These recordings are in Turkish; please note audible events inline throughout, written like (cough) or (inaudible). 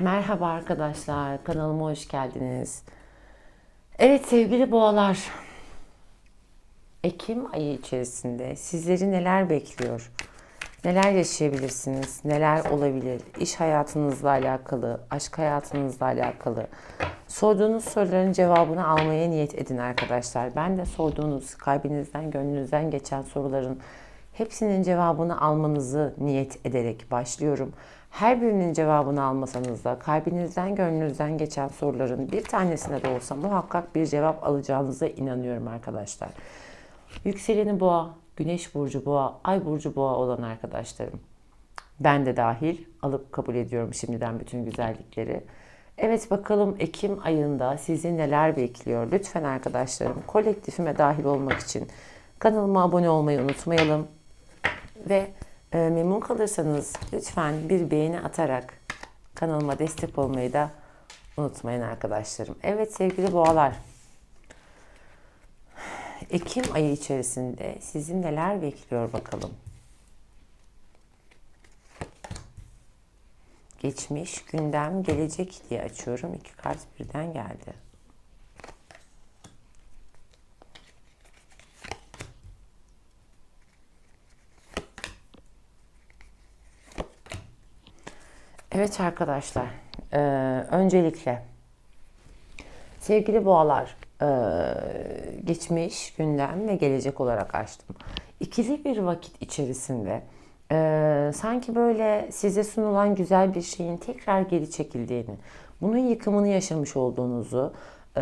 Merhaba arkadaşlar, kanalıma hoş geldiniz. Evet sevgili boğalar, Ekim ayı içerisinde sizleri neler bekliyor? Neler yaşayabilirsiniz? Neler olabilir? İş hayatınızla alakalı, aşk hayatınızla alakalı. Sorduğunuz soruların cevabını almaya niyet edin arkadaşlar. Ben de sorduğunuz kalbinizden, gönlünüzden geçen soruların hepsinin cevabını almanızı niyet ederek başlıyorum. Her birinin cevabını almasanız da kalbinizden, gönlünüzden geçen soruların bir tanesine de olsa muhakkak bir cevap alacağınıza inanıyorum arkadaşlar. Yükseleni boğa, güneş burcu boğa, ay burcu boğa olan arkadaşlarım. Ben de dahil alıp kabul ediyorum şimdiden bütün güzellikleri. Evet bakalım Ekim ayında sizi neler bekliyor? Lütfen arkadaşlarım kolektifime dahil olmak için kanalıma abone olmayı unutmayalım. Ve e, memnun kalırsanız lütfen bir beğeni atarak kanalıma destek olmayı da unutmayın arkadaşlarım. Evet sevgili boğalar. Ekim ayı içerisinde sizi neler bekliyor bakalım. Geçmiş, gündem, gelecek diye açıyorum. İki kart birden geldi. Evet arkadaşlar, e, öncelikle sevgili boğalar, e, geçmiş, gündem ve gelecek olarak açtım. İkili bir vakit içerisinde e, sanki böyle size sunulan güzel bir şeyin tekrar geri çekildiğini, bunun yıkımını yaşamış olduğunuzu e,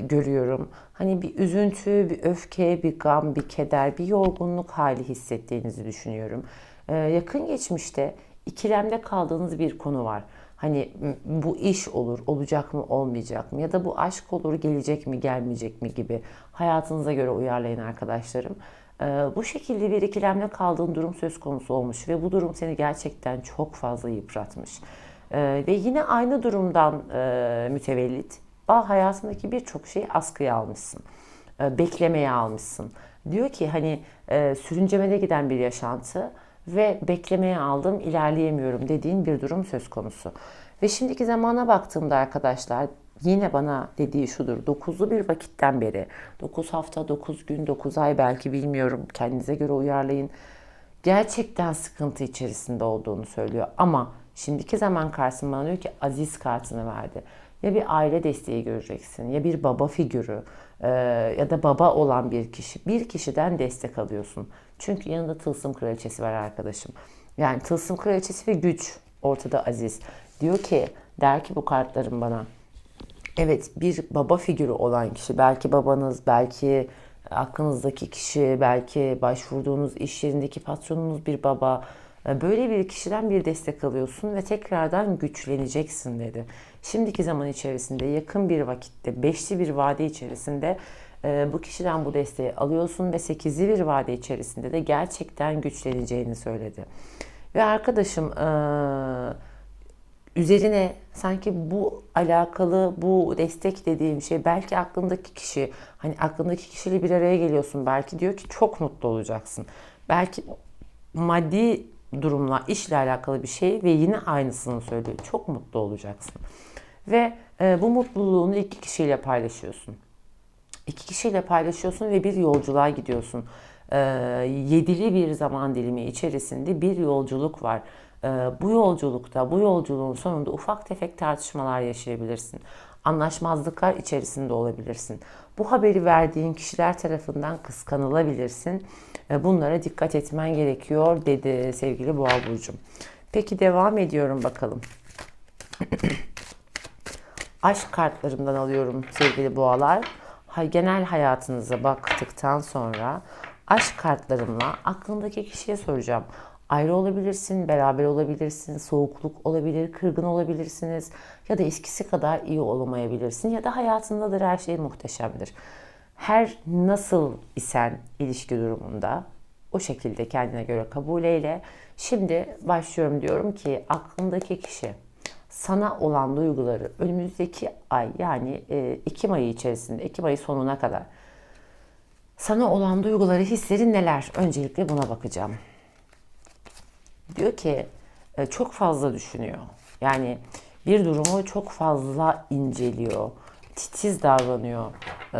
görüyorum. Hani bir üzüntü, bir öfke, bir gam, bir keder, bir yorgunluk hali hissettiğinizi düşünüyorum. E, yakın geçmişte ikilemde kaldığınız bir konu var. Hani bu iş olur, olacak mı, olmayacak mı? Ya da bu aşk olur, gelecek mi, gelmeyecek mi gibi hayatınıza göre uyarlayın arkadaşlarım. Ee, bu şekilde bir ikilemde kaldığın durum söz konusu olmuş ve bu durum seni gerçekten çok fazla yıpratmış. Ee, ve yine aynı durumdan e, mütevellit bağ hayatındaki birçok şeyi askıya almışsın. E, beklemeye almışsın. Diyor ki hani e, sürüncemede giden bir yaşantı ve beklemeye aldım, ilerleyemiyorum dediğin bir durum söz konusu. Ve şimdiki zamana baktığımda arkadaşlar yine bana dediği şudur. 9'lu bir vakitten beri 9 hafta, 9 gün, 9 ay belki bilmiyorum kendinize göre uyarlayın. Gerçekten sıkıntı içerisinde olduğunu söylüyor. Ama şimdiki zaman karşısında bana diyor ki aziz kartını verdi. Ya bir aile desteği göreceksin ya bir baba figürü e, ya da baba olan bir kişi. Bir kişiden destek alıyorsun. Çünkü yanında tılsım kraliçesi var arkadaşım. Yani tılsım kraliçesi ve güç ortada aziz. Diyor ki der ki bu kartlarım bana. Evet bir baba figürü olan kişi belki babanız belki aklınızdaki kişi belki başvurduğunuz iş yerindeki patronunuz bir baba böyle bir kişiden bir destek alıyorsun ve tekrardan güçleneceksin dedi. Şimdiki zaman içerisinde yakın bir vakitte beşli bir vade içerisinde e, bu kişiden bu desteği alıyorsun ve sekizli bir vade içerisinde de gerçekten güçleneceğini söyledi. Ve arkadaşım e, üzerine sanki bu alakalı bu destek dediğim şey belki aklındaki kişi hani aklındaki kişiyle bir araya geliyorsun belki diyor ki çok mutlu olacaksın. Belki maddi durumla işle alakalı bir şey ve yine aynısını söylüyor. Çok mutlu olacaksın. Ve e, bu mutluluğunu iki kişiyle paylaşıyorsun. İki kişiyle paylaşıyorsun ve bir yolculuğa gidiyorsun. E, yedili bir zaman dilimi içerisinde bir yolculuk var. E, bu yolculukta, bu yolculuğun sonunda ufak tefek tartışmalar yaşayabilirsin. Anlaşmazlıklar içerisinde olabilirsin. Bu haberi verdiğin kişiler tarafından kıskanılabilirsin. E, bunlara dikkat etmen gerekiyor dedi sevgili Boğa Burcu'm. Peki devam ediyorum bakalım. (clears throat) Aşk kartlarımdan alıyorum sevgili boğalar. Genel hayatınıza baktıktan sonra aşk kartlarımla aklındaki kişiye soracağım. Ayrı olabilirsin, beraber olabilirsin, soğukluk olabilir, kırgın olabilirsiniz ya da eskisi kadar iyi olamayabilirsin ya da hayatındadır her şey muhteşemdir. Her nasıl isen ilişki durumunda o şekilde kendine göre kabul eyle. Şimdi başlıyorum diyorum ki aklındaki kişi sana olan duyguları önümüzdeki ay yani e, Ekim ayı içerisinde, Ekim ayı sonuna kadar sana olan duyguları, hislerin neler? Öncelikle buna bakacağım. Diyor ki e, çok fazla düşünüyor. Yani bir durumu çok fazla inceliyor, titiz davranıyor. Ee,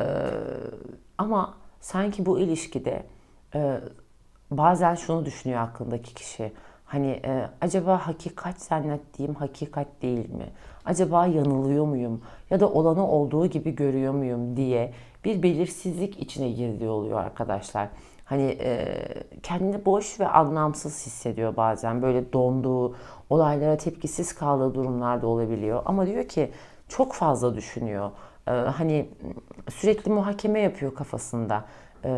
ama sanki bu ilişkide e, bazen şunu düşünüyor aklındaki kişi. Hani e, acaba hakikat zannettiğim hakikat değil mi? Acaba yanılıyor muyum? Ya da olanı olduğu gibi görüyor muyum diye bir belirsizlik içine girdiği oluyor arkadaşlar. Hani e, kendini boş ve anlamsız hissediyor bazen. Böyle donduğu, olaylara tepkisiz kaldığı durumlarda olabiliyor. Ama diyor ki çok fazla düşünüyor. E, hani sürekli muhakeme yapıyor kafasında. E,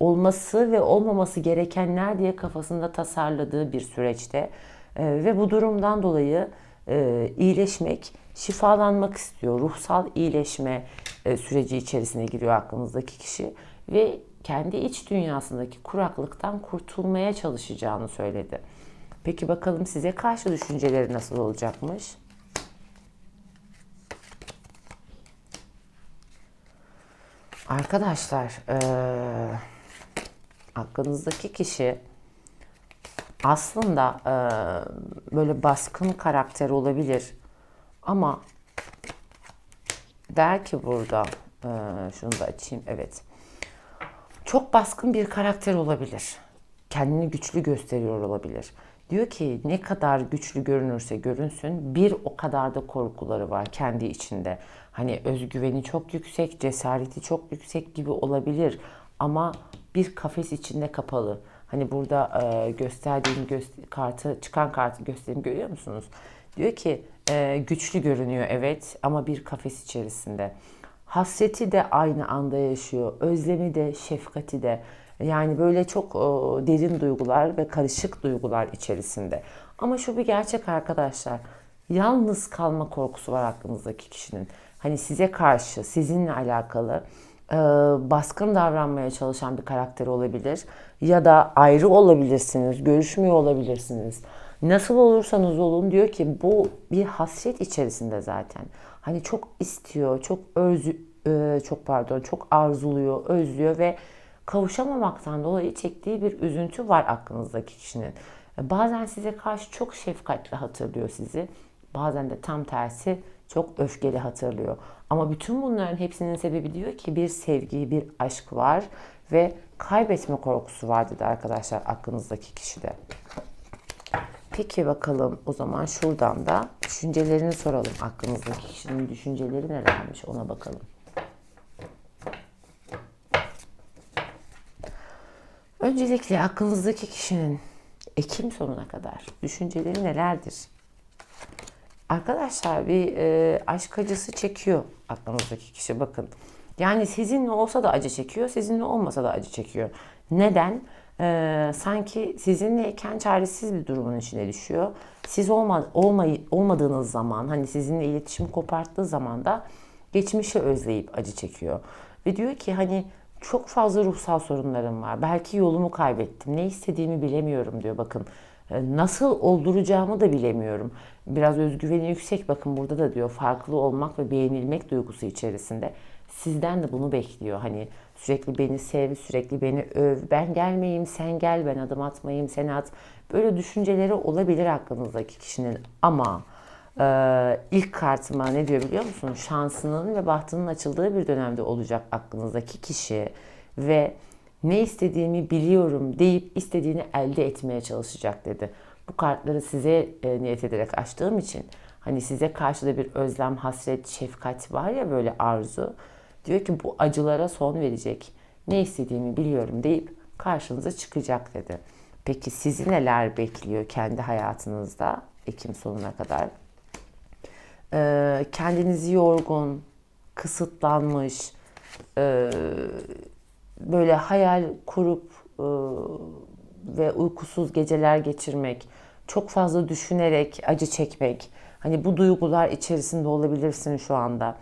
olması ve olmaması gerekenler diye kafasında tasarladığı bir süreçte. E, ve bu durumdan dolayı e, iyileşmek, şifalanmak istiyor. Ruhsal iyileşme e, süreci içerisine giriyor aklınızdaki kişi. Ve kendi iç dünyasındaki kuraklıktan kurtulmaya çalışacağını söyledi. Peki bakalım size karşı düşünceleri nasıl olacakmış? Arkadaşlar, e, aklınızdaki kişi aslında e, böyle baskın karakter olabilir ama der ki burada, e, şunu da açayım, evet. Çok baskın bir karakter olabilir. Kendini güçlü gösteriyor olabilir. Diyor ki ne kadar güçlü görünürse görünsün bir o kadar da korkuları var kendi içinde. Hani özgüveni çok yüksek, cesareti çok yüksek gibi olabilir ama bir kafes içinde kapalı. Hani burada e, gösterdiğim gö- kartı, çıkan kartı göstereyim görüyor musunuz? Diyor ki e, güçlü görünüyor evet ama bir kafes içerisinde. Hasreti de aynı anda yaşıyor. Özlemi de, şefkati de. Yani böyle çok derin duygular ve karışık duygular içerisinde. Ama şu bir gerçek arkadaşlar. Yalnız kalma korkusu var aklınızdaki kişinin. Hani size karşı, sizinle alakalı e, baskın davranmaya çalışan bir karakter olabilir. Ya da ayrı olabilirsiniz, görüşmüyor olabilirsiniz. Nasıl olursanız olun diyor ki bu bir hasret içerisinde zaten. Hani çok istiyor, çok özü, e, çok pardon, çok arzuluyor, özlüyor ve kavuşamamaktan dolayı çektiği bir üzüntü var aklınızdaki kişinin. E, bazen size karşı çok şefkatli hatırlıyor sizi. Bazen de tam tersi çok öfkeli hatırlıyor. Ama bütün bunların hepsinin sebebi diyor ki bir sevgi, bir aşk var ve kaybetme korkusu var dedi arkadaşlar aklınızdaki kişide. Peki bakalım o zaman şuradan da düşüncelerini soralım. Aklınızdaki kişinin düşünceleri nelermiş ona bakalım. Öncelikle aklınızdaki kişinin Ekim sonuna kadar düşünceleri nelerdir? Arkadaşlar bir e, aşk acısı çekiyor aklınızdaki kişi bakın. Yani sizinle olsa da acı çekiyor, sizinle olmasa da acı çekiyor. Neden? Ee, sanki sizinleyken çaresiz bir durumun içine düşüyor. Siz olma, olmay, olmadığınız zaman, hani sizinle iletişim koparttığı zaman da geçmişi özleyip acı çekiyor. Ve diyor ki hani çok fazla ruhsal sorunlarım var. Belki yolumu kaybettim. Ne istediğimi bilemiyorum diyor. Bakın e, nasıl olduracağımı da bilemiyorum. Biraz özgüveni yüksek. Bakın burada da diyor farklı olmak ve beğenilmek duygusu içerisinde. Sizden de bunu bekliyor. Hani sürekli beni sev, sürekli beni öv. Ben gelmeyeyim, sen gel, ben adım atmayayım, sen at. Böyle düşünceleri olabilir aklınızdaki kişinin. Ama ee, ilk kartıma ne diyor biliyor musun? Şansının ve bahtının açıldığı bir dönemde olacak aklınızdaki kişi ve ne istediğimi biliyorum deyip istediğini elde etmeye çalışacak dedi. Bu kartları size e, niyet ederek açtığım için hani size karşı da bir özlem, hasret, şefkat var ya böyle arzu. Diyor ki bu acılara son verecek. Ne istediğimi biliyorum deyip karşınıza çıkacak dedi. Peki sizi neler bekliyor kendi hayatınızda Ekim sonuna kadar? Ee, kendinizi yorgun, kısıtlanmış, e, böyle hayal kurup e, ve uykusuz geceler geçirmek, çok fazla düşünerek acı çekmek, hani bu duygular içerisinde olabilirsin şu anda.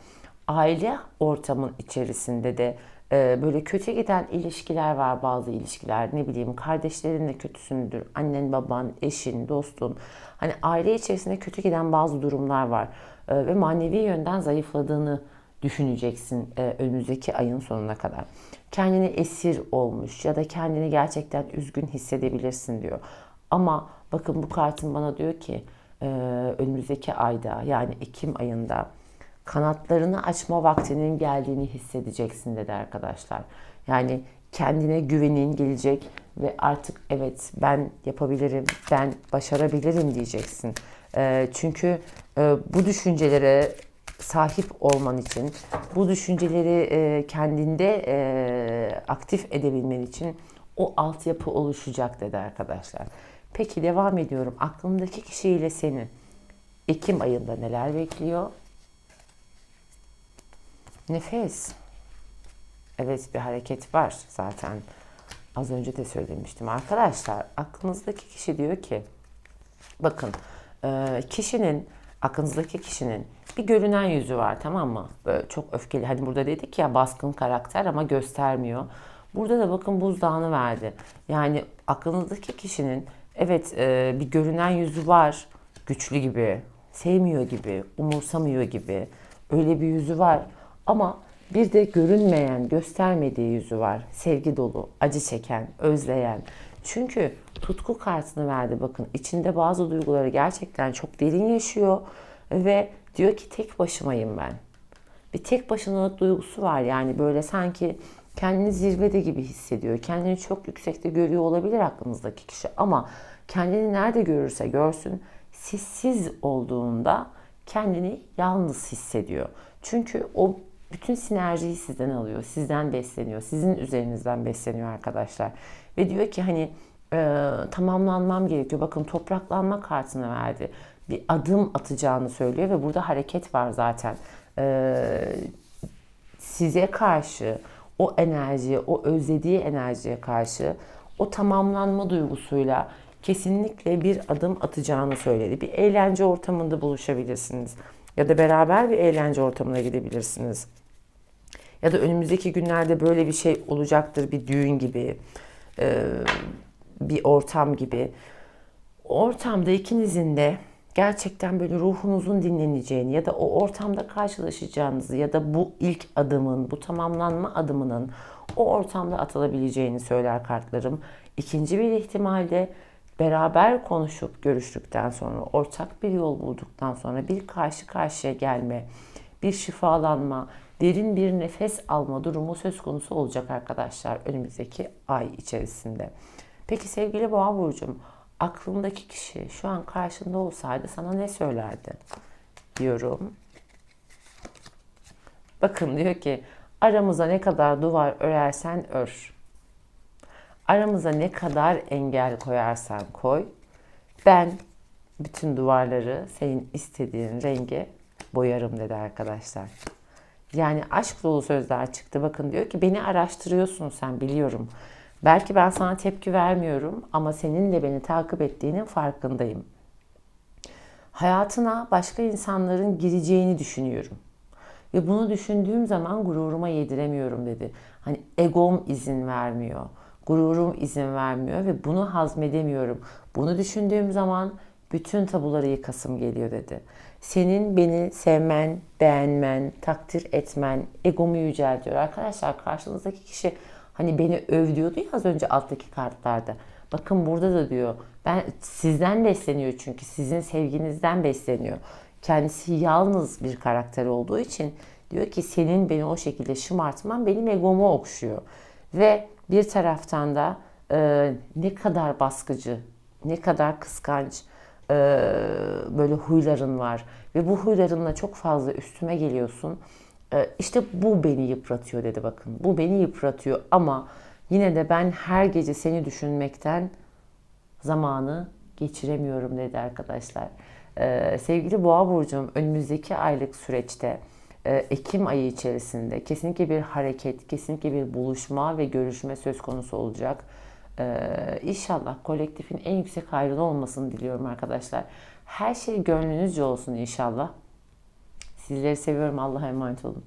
Aile ortamın içerisinde de e, böyle kötü giden ilişkiler var bazı ilişkiler. Ne bileyim kardeşlerin de kötüsündür. Annen, baban, eşin, dostun. Hani aile içerisinde kötü giden bazı durumlar var. E, ve manevi yönden zayıfladığını düşüneceksin e, önümüzdeki ayın sonuna kadar. Kendini esir olmuş ya da kendini gerçekten üzgün hissedebilirsin diyor. Ama bakın bu kartın bana diyor ki e, önümüzdeki ayda yani Ekim ayında kanatlarını açma vaktinin geldiğini hissedeceksin dedi arkadaşlar. Yani kendine güvenin gelecek ve artık evet ben yapabilirim, ben başarabilirim diyeceksin. E, çünkü e, bu düşüncelere sahip olman için, bu düşünceleri e, kendinde e, aktif edebilmen için o altyapı oluşacak dedi arkadaşlar. Peki devam ediyorum. Aklımdaki kişiyle seni Ekim ayında neler bekliyor? Nefes. Evet bir hareket var zaten. Az önce de söylemiştim. Arkadaşlar aklınızdaki kişi diyor ki bakın e, kişinin aklınızdaki kişinin bir görünen yüzü var tamam mı? Böyle çok öfkeli. Hani burada dedik ya baskın karakter ama göstermiyor. Burada da bakın buzdağını verdi. Yani aklınızdaki kişinin evet e, bir görünen yüzü var. Güçlü gibi, sevmiyor gibi, umursamıyor gibi. Öyle bir yüzü var. Ama bir de görünmeyen, göstermediği yüzü var. Sevgi dolu, acı çeken, özleyen. Çünkü tutku kartını verdi bakın. içinde bazı duyguları gerçekten çok derin yaşıyor ve diyor ki tek başımayım ben. Bir tek başınalık duygusu var yani böyle sanki kendini zirvede gibi hissediyor. Kendini çok yüksekte görüyor olabilir aklınızdaki kişi ama kendini nerede görürse görsün sessiz olduğunda kendini yalnız hissediyor. Çünkü o bütün sinerjiyi sizden alıyor, sizden besleniyor, sizin üzerinizden besleniyor arkadaşlar. Ve diyor ki hani e, tamamlanmam gerekiyor. Bakın topraklanma kartını verdi. Bir adım atacağını söylüyor ve burada hareket var zaten. E, size karşı o enerjiye, o özlediği enerjiye karşı o tamamlanma duygusuyla kesinlikle bir adım atacağını söyledi. Bir eğlence ortamında buluşabilirsiniz. Ya da beraber bir eğlence ortamına gidebilirsiniz. Ya da önümüzdeki günlerde böyle bir şey olacaktır. Bir düğün gibi, bir ortam gibi. Ortamda ikinizin de gerçekten böyle ruhunuzun dinleneceğini ya da o ortamda karşılaşacağınızı ya da bu ilk adımın, bu tamamlanma adımının o ortamda atılabileceğini söyler kartlarım. İkinci bir ihtimalde beraber konuşup görüştükten sonra, ortak bir yol bulduktan sonra bir karşı karşıya gelme, bir şifalanma, derin bir nefes alma durumu söz konusu olacak arkadaşlar önümüzdeki ay içerisinde. Peki sevgili Boğa burcum, aklındaki kişi şu an karşında olsaydı sana ne söylerdi? Diyorum. Bakın diyor ki aramıza ne kadar duvar örersen ör. Aramıza ne kadar engel koyarsan koy. Ben bütün duvarları senin istediğin renge boyarım dedi arkadaşlar. Yani aşk dolu sözler çıktı. Bakın diyor ki beni araştırıyorsun sen biliyorum. Belki ben sana tepki vermiyorum ama senin de beni takip ettiğinin farkındayım. Hayatına başka insanların gireceğini düşünüyorum. Ve bunu düşündüğüm zaman gururuma yediremiyorum dedi. Hani egom izin vermiyor. Gururum izin vermiyor ve bunu hazmedemiyorum. Bunu düşündüğüm zaman bütün tabuları yıkasım geliyor dedi. Senin beni sevmen, beğenmen, takdir etmen egomu yüceltiyor. Arkadaşlar karşınızdaki kişi Hani beni öv diyordu ya az önce alttaki kartlarda. Bakın burada da diyor. Ben sizden besleniyor çünkü sizin sevginizden besleniyor. Kendisi yalnız bir karakter olduğu için diyor ki senin beni o şekilde şımartman benim egomu okşuyor. Ve bir taraftan da e, ne kadar baskıcı, ne kadar kıskanç e, böyle huyların var. Ve bu huylarınla çok fazla üstüme geliyorsun ee, işte bu beni yıpratıyor dedi bakın. Bu beni yıpratıyor ama yine de ben her gece seni düşünmekten zamanı geçiremiyorum dedi arkadaşlar. Ee, sevgili Boğa burcum önümüzdeki aylık süreçte e, Ekim ayı içerisinde kesinlikle bir hareket, kesinlikle bir buluşma ve görüşme söz konusu olacak. Ee, inşallah kolektifin en yüksek hayrını olmasını diliyorum arkadaşlar. Her şey gönlünüzce olsun inşallah. Sizleri seviyorum. Allah'a emanet olun.